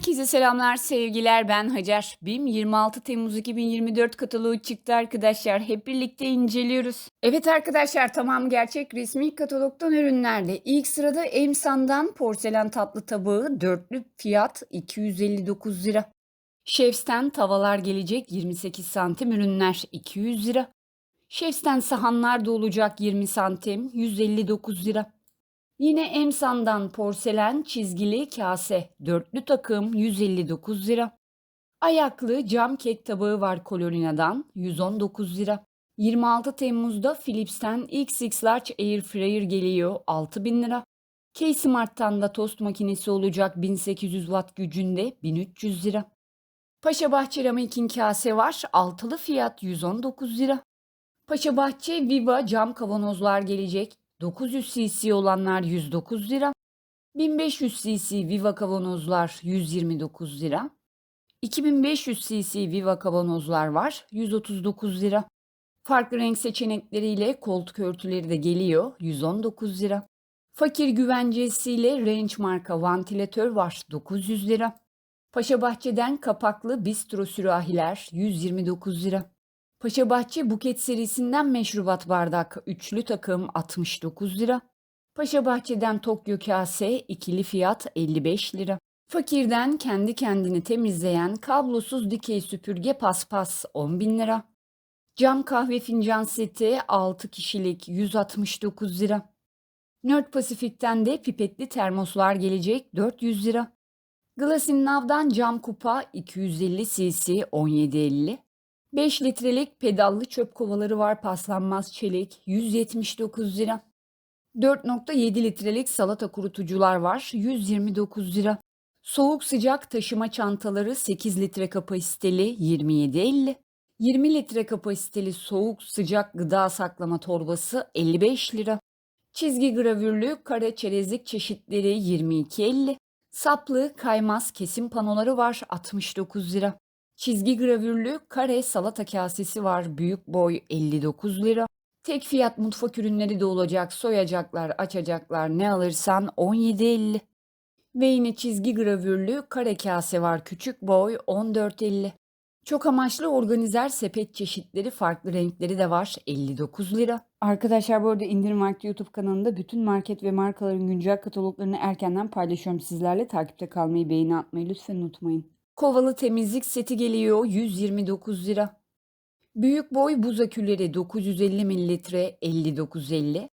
Herkese selamlar, sevgiler. Ben Hacer. BİM 26 Temmuz 2024 kataloğu çıktı arkadaşlar. Hep birlikte inceliyoruz. Evet arkadaşlar tamam gerçek resmi katalogdan ürünlerle. İlk sırada Emsan'dan porselen tatlı tabağı dörtlü fiyat 259 lira. Şefsten tavalar gelecek 28 santim ürünler 200 lira. Şefsten sahanlar da olacak 20 santim 159 lira. Yine Emsan'dan porselen çizgili kase dörtlü takım 159 lira. Ayaklı cam kek tabağı var Colorina'dan 119 lira. 26 Temmuz'da Philips'ten XX Large Air Fryer geliyor 6000 lira. K-Smart'tan da tost makinesi olacak 1800 watt gücünde 1300 lira. Paşabahçe Ramik'in kase var altılı fiyat 119 lira. Paşabahçe Viva cam kavanozlar gelecek 900 cc olanlar 109 lira. 1500 cc Viva kavanozlar 129 lira. 2500 cc Viva kavanozlar var 139 lira. Farklı renk seçenekleriyle koltuk örtüleri de geliyor 119 lira. Fakir güvencesiyle Range marka vantilatör var 900 lira. Paşabahçe'den kapaklı bistro sürahiler 129 lira. Paşabahçe Buket serisinden meşrubat bardak üçlü takım 69 lira. Paşabahçe'den Tokyo kase ikili fiyat 55 lira. Fakirden kendi kendini temizleyen kablosuz dikey süpürge paspas 10 bin lira. Cam kahve fincan seti 6 kişilik 169 lira. Nerd Pasifik'ten de pipetli termoslar gelecek 400 lira. Glasin Nav'dan cam kupa 250 cc 17.50. 5 litrelik pedallı çöp kovaları var paslanmaz çelik 179 lira. 4.7 litrelik salata kurutucular var 129 lira. Soğuk sıcak taşıma çantaları 8 litre kapasiteli 27.50. 20 litre kapasiteli soğuk sıcak gıda saklama torbası 55 lira. Çizgi gravürlü kare çerezlik çeşitleri 22.50. Saplı kaymaz kesim panoları var 69 lira. Çizgi gravürlü kare salata kasesi var. Büyük boy 59 lira. Tek fiyat mutfak ürünleri de olacak. Soyacaklar, açacaklar ne alırsan 17.50. Ve yine çizgi gravürlü kare kase var. Küçük boy 14.50. Çok amaçlı organizer sepet çeşitleri farklı renkleri de var 59 lira. Arkadaşlar bu arada indirim vakti YouTube kanalında bütün market ve markaların güncel kataloglarını erkenden paylaşıyorum sizlerle. Takipte kalmayı, beğeni atmayı lütfen unutmayın. Kovalı temizlik seti geliyor 129 lira. Büyük boy buz aküleri 950 mililitre 59.50.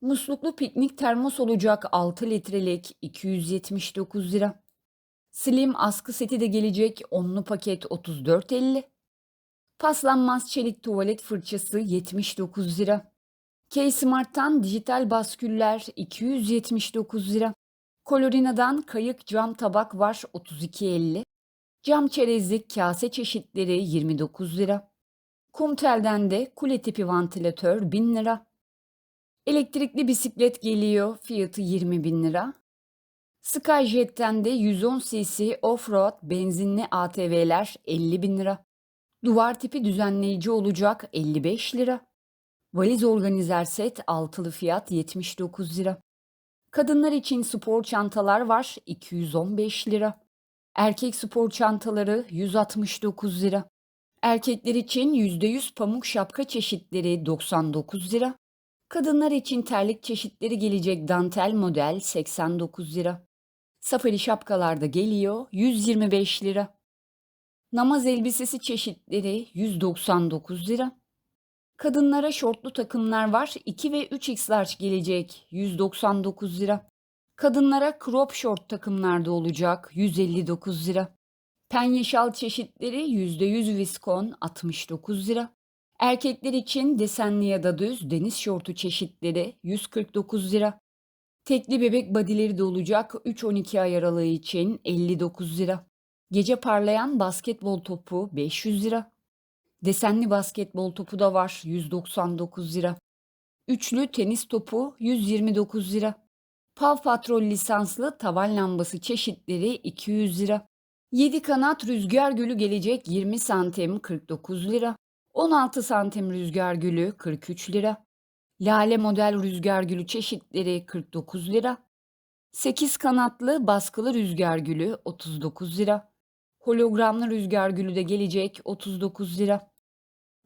Musluklu piknik termos olacak 6 litrelik 279 lira. Slim askı seti de gelecek onlu paket 34.50. Paslanmaz çelik tuvalet fırçası 79 lira. K-Smart'tan dijital basküller 279 lira. Colorina'dan kayık cam tabak var 32.50. Cam çerezlik kase çeşitleri 29 lira. Kumtel'den de kule tipi vantilatör 1000 lira. Elektrikli bisiklet geliyor fiyatı 20 bin lira. Skyjet'ten de 110 cc off-road benzinli ATV'ler 50 bin lira. Duvar tipi düzenleyici olacak 55 lira. Valiz organizer set altılı fiyat 79 lira. Kadınlar için spor çantalar var 215 lira. Erkek spor çantaları 169 lira. Erkekler için %100 pamuk şapka çeşitleri 99 lira. Kadınlar için terlik çeşitleri gelecek dantel model 89 lira. Safari şapkalar da geliyor 125 lira. Namaz elbisesi çeşitleri 199 lira. Kadınlara şortlu takımlar var 2 ve 3x large gelecek 199 lira. Kadınlara crop short takımlarda olacak 159 lira. Penye şal çeşitleri %100 viskon 69 lira. Erkekler için desenli ya da düz deniz şortu çeşitleri 149 lira. Tekli bebek badileri de olacak 3-12 ay aralığı için 59 lira. Gece parlayan basketbol topu 500 lira. Desenli basketbol topu da var 199 lira. Üçlü tenis topu 129 lira. Paw Patrol lisanslı tavan lambası çeşitleri 200 lira. 7 kanat rüzgar gülü gelecek 20 santim 49 lira. 16 santim rüzgar gülü 43 lira. Lale model rüzgar gülü çeşitleri 49 lira. 8 kanatlı baskılı rüzgar gülü 39 lira. Hologramlı rüzgar gülü de gelecek 39 lira.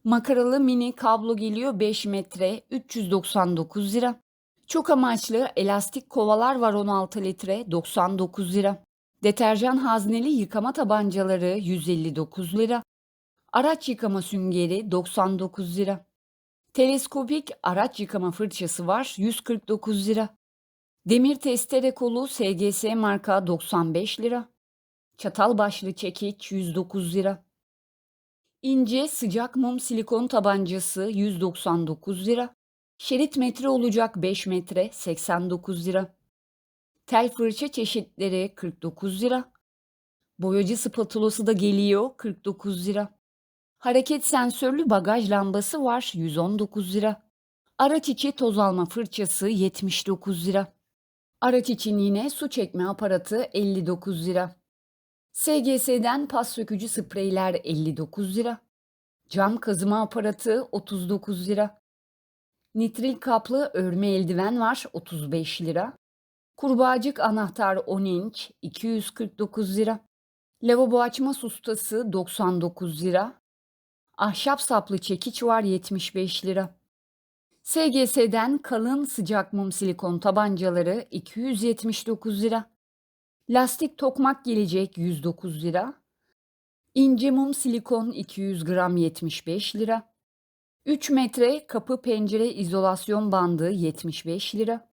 Makaralı mini kablo geliyor 5 metre 399 lira. Çok amaçlı elastik kovalar var 16 litre 99 lira. Deterjan hazneli yıkama tabancaları 159 lira. Araç yıkama süngeri 99 lira. Teleskopik araç yıkama fırçası var 149 lira. Demir testere kolu SGS marka 95 lira. Çatal başlı çekiç 109 lira. İnce sıcak mum silikon tabancası 199 lira. Şerit metre olacak 5 metre 89 lira. Tel fırça çeşitleri 49 lira. Boyacı spatulası da geliyor 49 lira. Hareket sensörlü bagaj lambası var 119 lira. Araç içi toz alma fırçası 79 lira. Araç için yine su çekme aparatı 59 lira. SGS'den pas sökücü spreyler 59 lira. Cam kazıma aparatı 39 lira. Nitril kaplı örme eldiven var 35 lira. Kurbağacık anahtar 10 inç 249 lira. Lavabo açma sustası 99 lira. Ahşap saplı çekiç var 75 lira. SGS'den kalın sıcak mum silikon tabancaları 279 lira. Lastik tokmak gelecek 109 lira. İnce mum silikon 200 gram 75 lira. 3 metre kapı pencere izolasyon bandı 75 lira.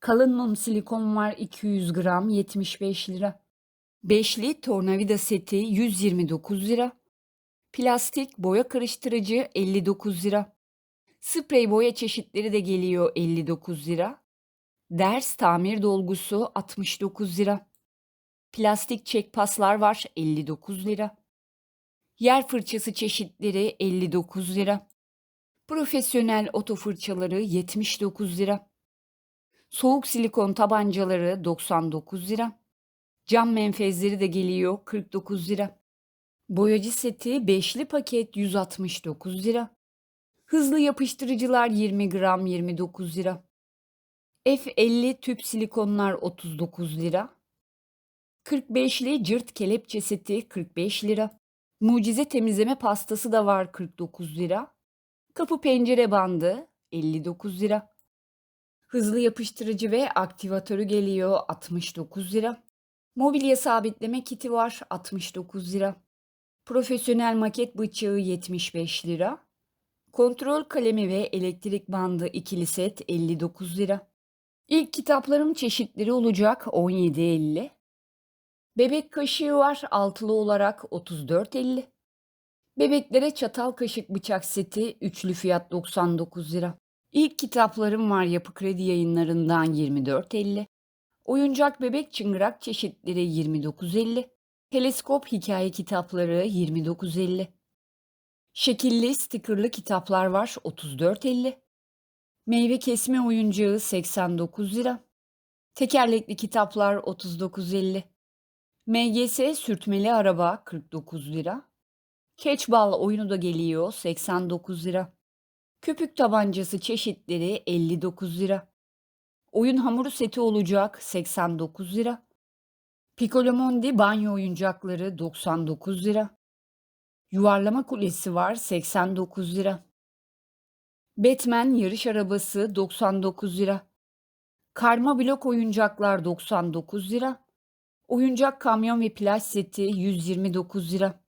Kalın mum silikon var 200 gram 75 lira. Beşli tornavida seti 129 lira. Plastik boya karıştırıcı 59 lira. Sprey boya çeşitleri de geliyor 59 lira. Ders tamir dolgusu 69 lira. Plastik çek paslar var 59 lira. Yer fırçası çeşitleri 59 lira. Profesyonel oto fırçaları 79 lira. Soğuk silikon tabancaları 99 lira. Cam menfezleri de geliyor 49 lira. Boyacı seti beşli paket 169 lira. Hızlı yapıştırıcılar 20 gram 29 lira. F50 tüp silikonlar 39 lira. 45'li cırt kelepçe seti 45 lira. Mucize temizleme pastası da var 49 lira. Kapı pencere bandı 59 lira. Hızlı yapıştırıcı ve aktivatörü geliyor 69 lira. Mobilya sabitleme kiti var 69 lira. Profesyonel maket bıçağı 75 lira. Kontrol kalemi ve elektrik bandı ikili set 59 lira. İlk kitaplarım çeşitleri olacak 17.50. Bebek kaşığı var altılı olarak 34.50. Bebeklere çatal kaşık bıçak seti üçlü fiyat 99 lira. İlk kitaplarım var Yapı Kredi yayınlarından 24.50. Oyuncak bebek çıngırak çeşitleri 29.50. Teleskop hikaye kitapları 29.50. Şekilli stickerlı kitaplar var 34.50. Meyve kesme oyuncağı 89 lira. Tekerlekli kitaplar 39.50. MGS sürtmeli araba 49 lira. Catchball oyunu da geliyor 89 lira. Köpük tabancası çeşitleri 59 lira. Oyun hamuru seti olacak 89 lira. Piccolomondi banyo oyuncakları 99 lira. Yuvarlama kulesi var 89 lira. Batman yarış arabası 99 lira. Karma blok oyuncaklar 99 lira. Oyuncak kamyon ve plaj seti 129 lira.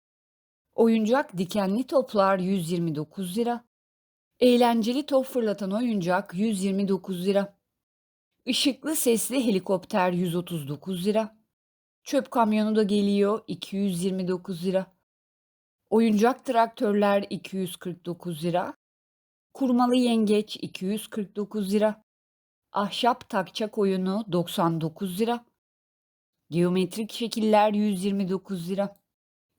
Oyuncak dikenli toplar 129 lira. Eğlenceli top fırlatan oyuncak 129 lira. Işıklı sesli helikopter 139 lira. Çöp kamyonu da geliyor 229 lira. Oyuncak traktörler 249 lira. Kurmalı yengeç 249 lira. Ahşap takçak oyunu 99 lira. Geometrik şekiller 129 lira.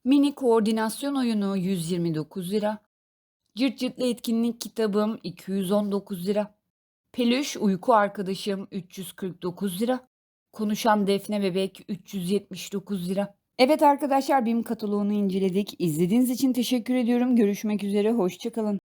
Mini koordinasyon oyunu 129 lira. Cırt cırtlı etkinlik kitabım 219 lira. Peluş uyku arkadaşım 349 lira. Konuşan defne bebek 379 lira. Evet arkadaşlar BİM kataloğunu inceledik. İzlediğiniz için teşekkür ediyorum. Görüşmek üzere. Hoşçakalın.